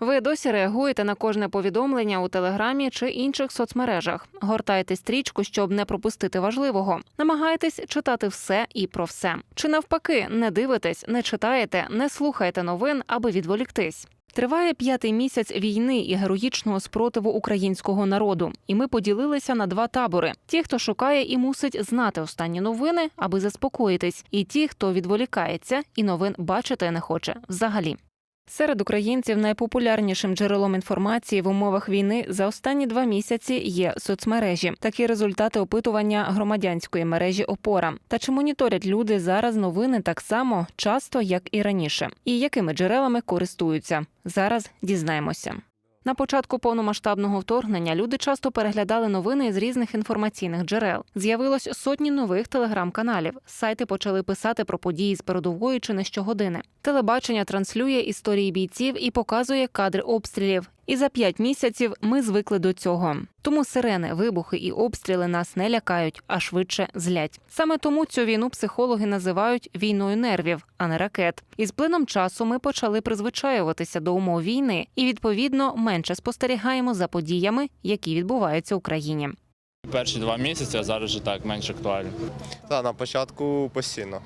Ви досі реагуєте на кожне повідомлення у телеграмі чи інших соцмережах. Гортайте стрічку, щоб не пропустити важливого. Намагайтесь читати все і про все. Чи навпаки, не дивитесь, не читаєте, не слухаєте новин, аби відволіктись. Триває п'ятий місяць війни і героїчного спротиву українського народу. І ми поділилися на два табори: ті, хто шукає і мусить знати останні новини, аби заспокоїтись, і ті, хто відволікається і новин бачити не хоче взагалі. Серед українців найпопулярнішим джерелом інформації в умовах війни за останні два місяці є соцмережі. Такі результати опитування громадянської мережі Опора. Та чи моніторять люди зараз новини так само часто, як і раніше? І якими джерелами користуються? Зараз дізнаємося. На початку повномасштабного вторгнення люди часто переглядали новини з різних інформаційних джерел. З'явилось сотні нових телеграм-каналів. Сайти почали писати про події з передової чи не щогодини. Телебачення транслює історії бійців і показує кадри обстрілів. І за п'ять місяців ми звикли до цього. Тому сирени, вибухи і обстріли нас не лякають, а швидше злять. Саме тому цю війну психологи називають війною нервів, а не ракет. І з плином часу ми почали призвичаюватися до умов війни і відповідно менше спостерігаємо за подіями, які відбуваються в Україні. Перші два місяці, а зараз вже так менш актуально. Та на початку постійно.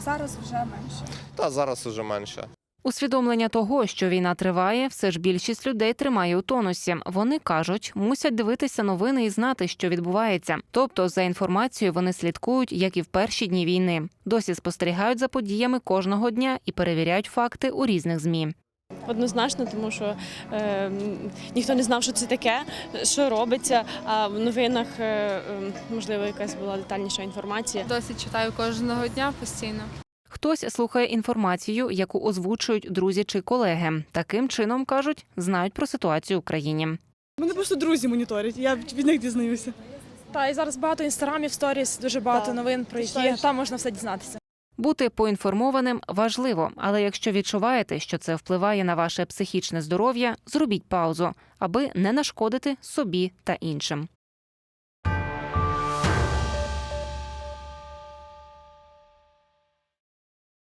Зараз вже менше. Та зараз уже менше. Усвідомлення того, що війна триває, все ж більшість людей тримає у тонусі. Вони кажуть, мусять дивитися новини і знати, що відбувається. Тобто, за інформацією вони слідкують, як і в перші дні війни. Досі спостерігають за подіями кожного дня і перевіряють факти у різних змі. Однозначно, тому що е, ніхто не знав, що це таке, що робиться. А в новинах е, е, можливо якась була детальніша інформація. Досить читаю кожного дня постійно. Хтось слухає інформацію, яку озвучують друзі чи колеги. Таким чином кажуть, знають про ситуацію в країні. Мене просто друзі моніторять, я від них дізнаюся. Та і зараз багато інстаграмів, сторіс, дуже багато Так. новин, про які там можна все дізнатися. Бути поінформованим важливо, але якщо відчуваєте, що це впливає на ваше психічне здоров'я, зробіть паузу, аби не нашкодити собі та іншим.